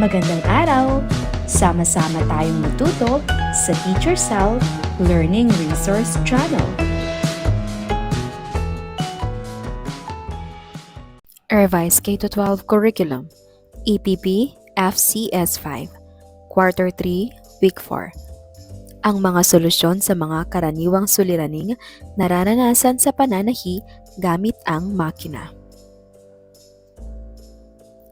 Magandang araw! Sama-sama tayong matuto sa Teacher Sal Learning Resource Channel. Revised K-12 Curriculum EPP FCS 5 Quarter 3 Week 4 Ang mga solusyon sa mga karaniwang suliraning nararanasan sa pananahi gamit ang makina.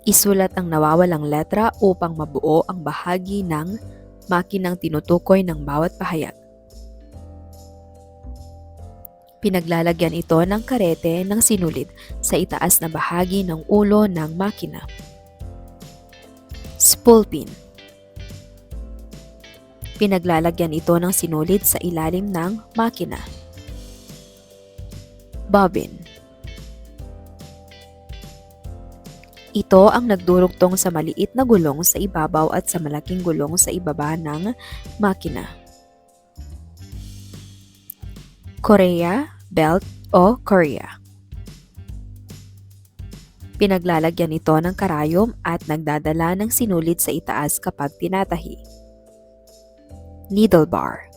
Isulat ang nawawalang letra upang mabuo ang bahagi ng makinang tinutukoy ng bawat pahayag. Pinaglalagyan ito ng karete ng sinulid sa itaas na bahagi ng ulo ng makina. Spool pin. Pinaglalagyan ito ng sinulid sa ilalim ng makina. Bobbin. Ito ang nagdurugtong sa maliit na gulong sa ibabaw at sa malaking gulong sa ibaba ng makina. Korea, belt o Korea. Pinaglalagyan ito ng karayom at nagdadala ng sinulid sa itaas kapag tinatahi. Needle bar.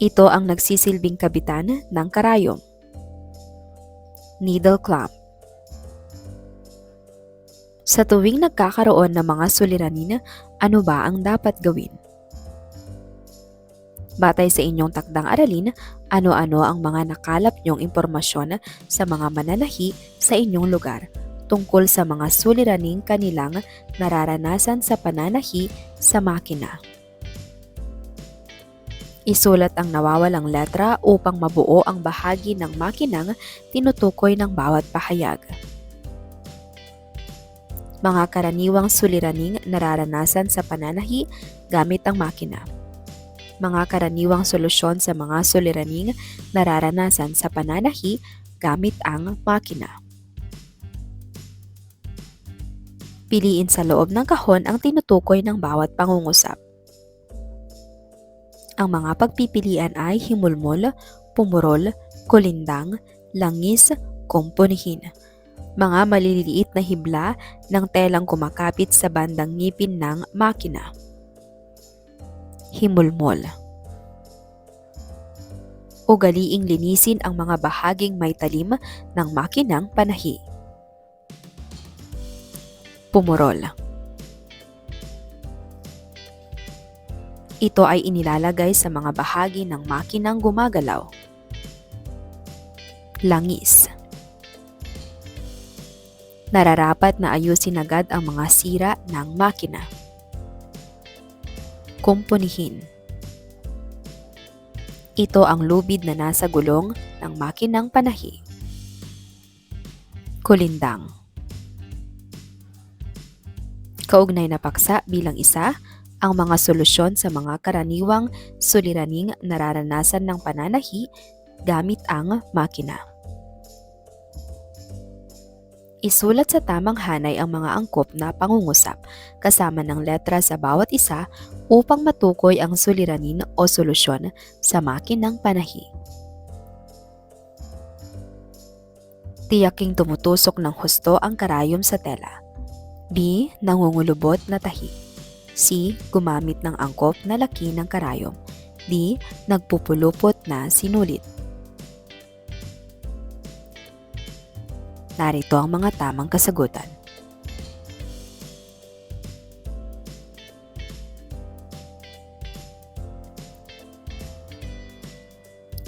Ito ang nagsisilbing kabitan ng karayom. Needle clamp. Sa tuwing nagkakaroon ng mga suliranin, ano ba ang dapat gawin? Batay sa inyong takdang aralin, ano-ano ang mga nakalap niyong impormasyon sa mga mananahi sa inyong lugar tungkol sa mga suliraning kanilang nararanasan sa pananahi sa makina. Isulat ang nawawalang letra upang mabuo ang bahagi ng makinang tinutukoy ng bawat pahayag. Mga karaniwang suliraning nararanasan sa pananahi gamit ang makina mga karaniwang solusyon sa mga suliraning nararanasan sa pananahi gamit ang makina. Piliin sa loob ng kahon ang tinutukoy ng bawat pangungusap. Ang mga pagpipilian ay himulmol, pumurol, kulindang, langis, kumpunihin. Mga maliliit na hibla ng telang kumakapit sa bandang ngipin ng makina himulmol. Ugaliing linisin ang mga bahaging may talim ng makinang panahi. Pumurol. Ito ay inilalagay sa mga bahagi ng makinang gumagalaw. Langis. Nararapat na ayusin agad ang mga sira ng makina kumpunihin. Ito ang lubid na nasa gulong ng makinang panahi. Kulindang Kaugnay na paksa bilang isa ang mga solusyon sa mga karaniwang suliraning nararanasan ng pananahi gamit ang makina. Isulat sa tamang hanay ang mga angkop na pangungusap kasama ng letra sa bawat isa upang matukoy ang suliranin o solusyon sa makinang panahi. Tiyaking tumutusok ng husto ang karayom sa tela. B. Nangungulubot na tahi. C. Gumamit ng angkop na laki ng karayom. D. Nagpupulupot na sinulit. Narito ang mga tamang kasagutan.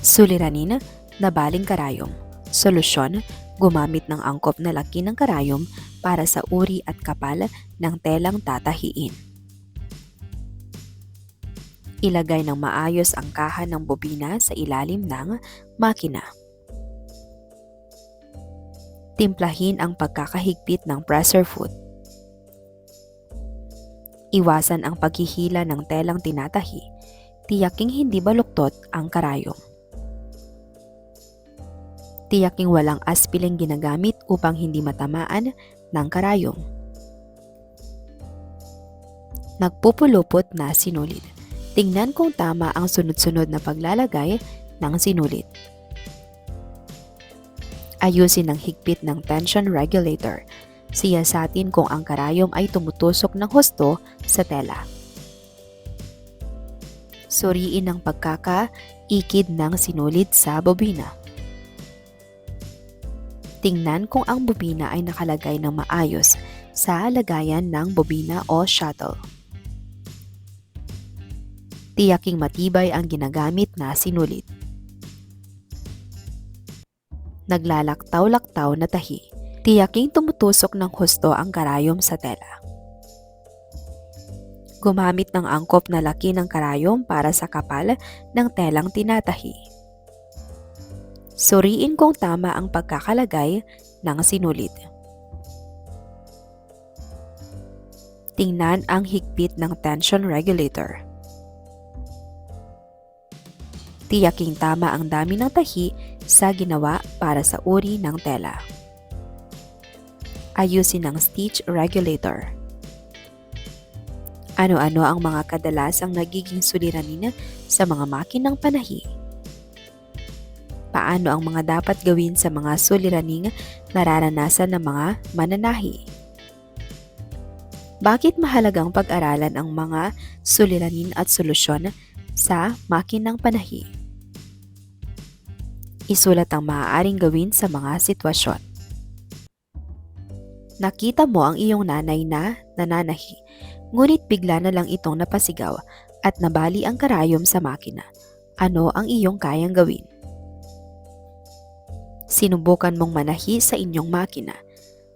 Suliranin na baling karayom. Solusyon, gumamit ng angkop na laki ng karayom para sa uri at kapal ng telang tatahiin. Ilagay ng maayos ang kaha ng bobina sa ilalim ng makina. Timplahin ang pagkakahigpit ng presser foot. Iwasan ang paghihila ng telang tinatahi. Tiyaking hindi baluktot ang karayom. Tiyaking walang aspiling ginagamit upang hindi matamaan ng karayom. Nagpupulupot na sinulid. Tingnan kung tama ang sunod-sunod na paglalagay ng sinulid. Ayusin ang higpit ng tension regulator. Siyasatin kung ang karayom ay tumutusok ng husto sa tela. Suriin ang pagkakaikid ng sinulid sa bobina. Tingnan kung ang bobina ay nakalagay ng maayos sa lagayan ng bobina o shuttle. Tiyaking matibay ang ginagamit na sinulid. Naglalaktaw-laktaw na tahi. Tiyaking tumutusok ng husto ang karayom sa tela. Gumamit ng angkop na laki ng karayom para sa kapal ng telang tinatahi. Suriin kung tama ang pagkakalagay ng sinulid. Tingnan ang higpit ng tension regulator. Tiyaking tama ang dami ng tahi sa ginawa para sa uri ng tela. Ayusin ang stitch regulator. Ano-ano ang mga kadalasang nagiging suliranin sa mga makinang panahi? Paano ang mga dapat gawin sa mga suliraning nararanasan ng mga mananahi? Bakit mahalagang pag-aralan ang mga suliranin at solusyon sa makinang panahi? Isulat ang maaaring gawin sa mga sitwasyon. Nakita mo ang iyong nanay na nananahi, ngunit bigla na lang itong napasigaw at nabali ang karayom sa makina. Ano ang iyong kayang gawin? Sinubukan mong manahi sa inyong makina.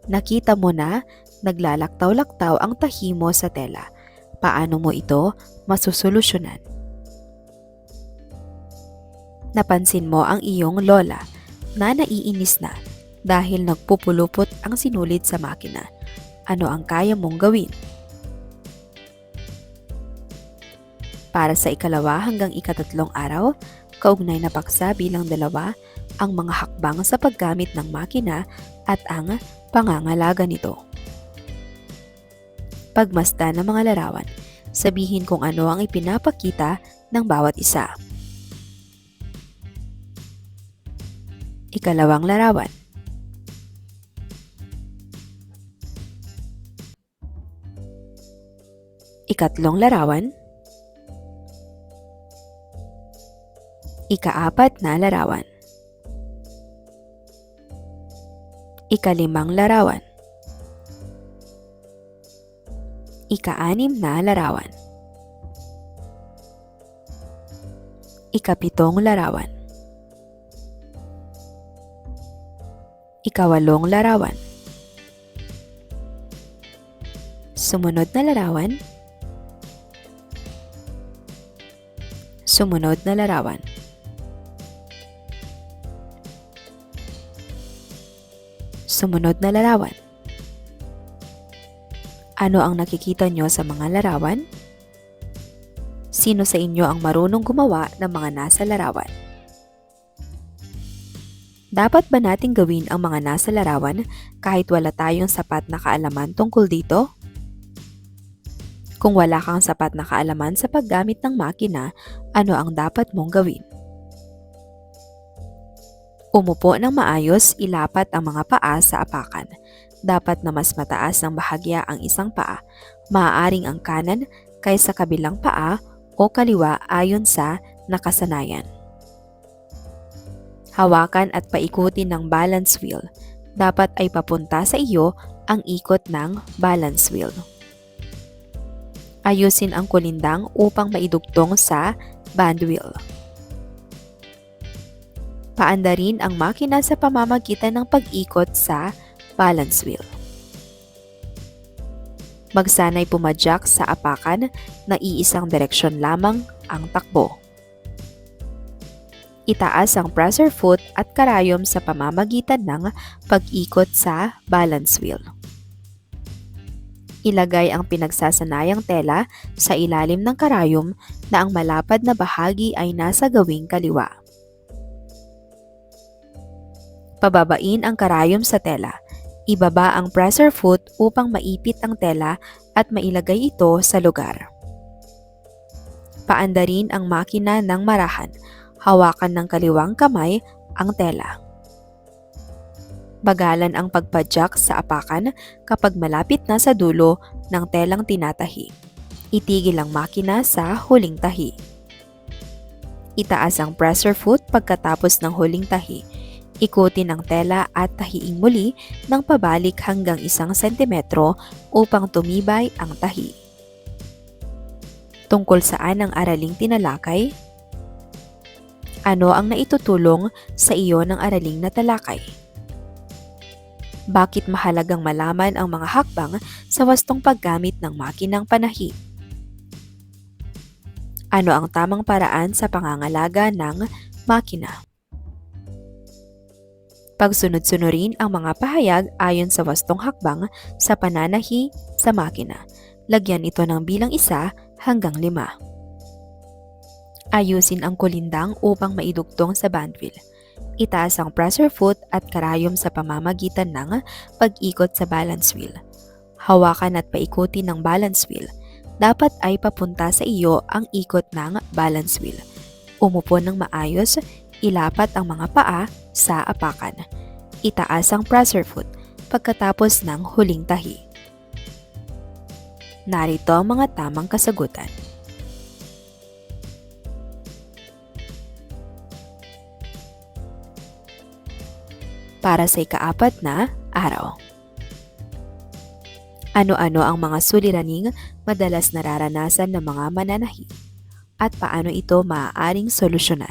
Nakita mo na naglalaktaw-laktaw ang tahi mo sa tela. Paano mo ito masusolusyonan? Napansin mo ang iyong lola na naiinis na dahil nagpupulupot ang sinulid sa makina. Ano ang kaya mong gawin? Para sa ikalawa hanggang ikatatlong araw, kaugnay na paksa bilang dalawa ang mga hakbang sa paggamit ng makina at ang pangangalaga nito. Pagmasta ng mga larawan, sabihin kung ano ang ipinapakita ng bawat isa. Ikalawang larawan. Ikatlong larawan. Ikaapat na larawan. Ikalimang larawan. Ikaanim na larawan. Ikapitong larawan. Ikawalong larawan. Sumunod na larawan. Sumunod na larawan. Sumunod na larawan. Ano ang nakikita nyo sa mga larawan? Sino sa inyo ang marunong gumawa ng mga nasa larawan? Dapat ba nating gawin ang mga nasa larawan kahit wala tayong sapat na kaalaman tungkol dito? Kung wala kang sapat na kaalaman sa paggamit ng makina, ano ang dapat mong gawin? Umupo ng maayos, ilapat ang mga paa sa apakan. Dapat na mas mataas ng bahagya ang isang paa, maaaring ang kanan kaysa kabilang paa o kaliwa ayon sa nakasanayan. Hawakan at paikutin ng balance wheel. Dapat ay papunta sa iyo ang ikot ng balance wheel. Ayusin ang kulindang upang maidugtong sa band wheel. Paandarin ang makina sa pamamagitan ng pag-ikot sa balance wheel. Magsanay pumadyak sa apakan na iisang direksyon lamang ang takbo. Itaas ang pressure foot at karayom sa pamamagitan ng pag-ikot sa balance wheel. Ilagay ang pinagsasanayang tela sa ilalim ng karayom na ang malapad na bahagi ay nasa gawing kaliwa. Pababain ang karayom sa tela. Ibaba ang pressure foot upang maipit ang tela at mailagay ito sa lugar. Paandarin ang makina ng marahan. Hawakan ng kaliwang kamay ang tela. Bagalan ang pagpadyak sa apakan kapag malapit na sa dulo ng telang tinatahi. Itigil ang makina sa huling tahi. Itaas ang presser foot pagkatapos ng huling tahi. Ikutin ang tela at tahiing muli ng pabalik hanggang isang sentimetro upang tumibay ang tahi. Tungkol saan ang araling tinalakay? Ano ang naitutulong sa iyo ng araling natalakay? Bakit mahalagang malaman ang mga hakbang sa wastong paggamit ng makinang panahi? Ano ang tamang paraan sa pangangalaga ng makina? Pagsunod-sunurin ang mga pahayag ayon sa wastong hakbang sa pananahi sa makina. Lagyan ito ng bilang isa hanggang lima. Ayusin ang kulindang upang maidugtong sa bandwheel. Itaas ang pressure foot at karayom sa pamamagitan ng pag-ikot sa balance wheel. Hawakan at paikutin ng balance wheel. Dapat ay papunta sa iyo ang ikot ng balance wheel. Umupo ng maayos, ilapat ang mga paa sa apakan. Itaas ang pressure foot pagkatapos ng huling tahi. Narito ang mga tamang kasagutan. Para sa ikaapat na araw. Ano-ano ang mga suliraning madalas nararanasan ng mga mananahi at paano ito maaaring solusyonan?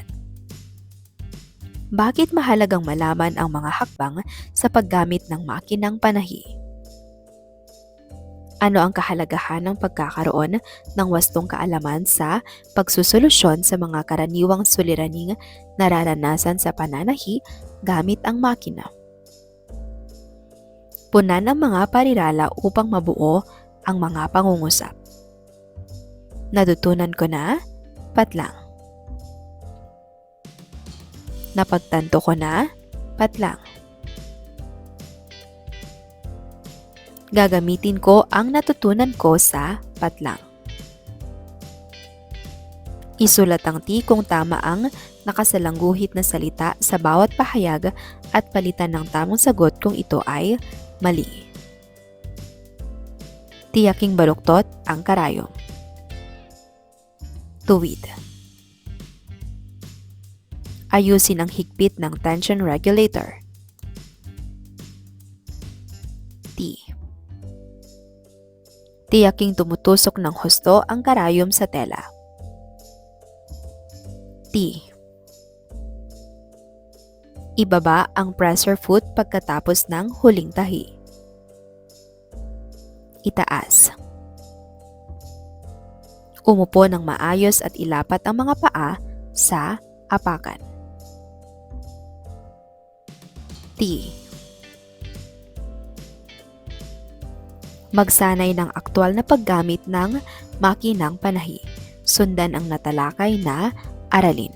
Bakit mahalagang malaman ang mga hakbang sa paggamit ng makinang panahi? Ano ang kahalagahan ng pagkakaroon ng wastong kaalaman sa pagsusolusyon sa mga karaniwang suliraning nararanasan sa pananahi gamit ang makina? Punan ang mga parirala upang mabuo ang mga pangungusap. Natutunan ko na, patlang. Napagtanto ko na, patlang. Gagamitin ko ang natutunan ko sa patlang. Isulat ang T kung tama ang nakasalangguhit na salita sa bawat pahayag at palitan ng tamang sagot kung ito ay mali. Tiyaking baluktot ang karayom. Tuwid. Ayusin ang higpit ng tension regulator. T. Tiyaking tumutusok ng husto ang karayom sa tela. T. Ibaba ang pressure foot pagkatapos ng huling tahi. Itaas. Umupo ng maayos at ilapat ang mga paa sa apakan. T. Magsanay ng aktwal na paggamit ng makinang panahi. Sundan ang natalakay na aralin.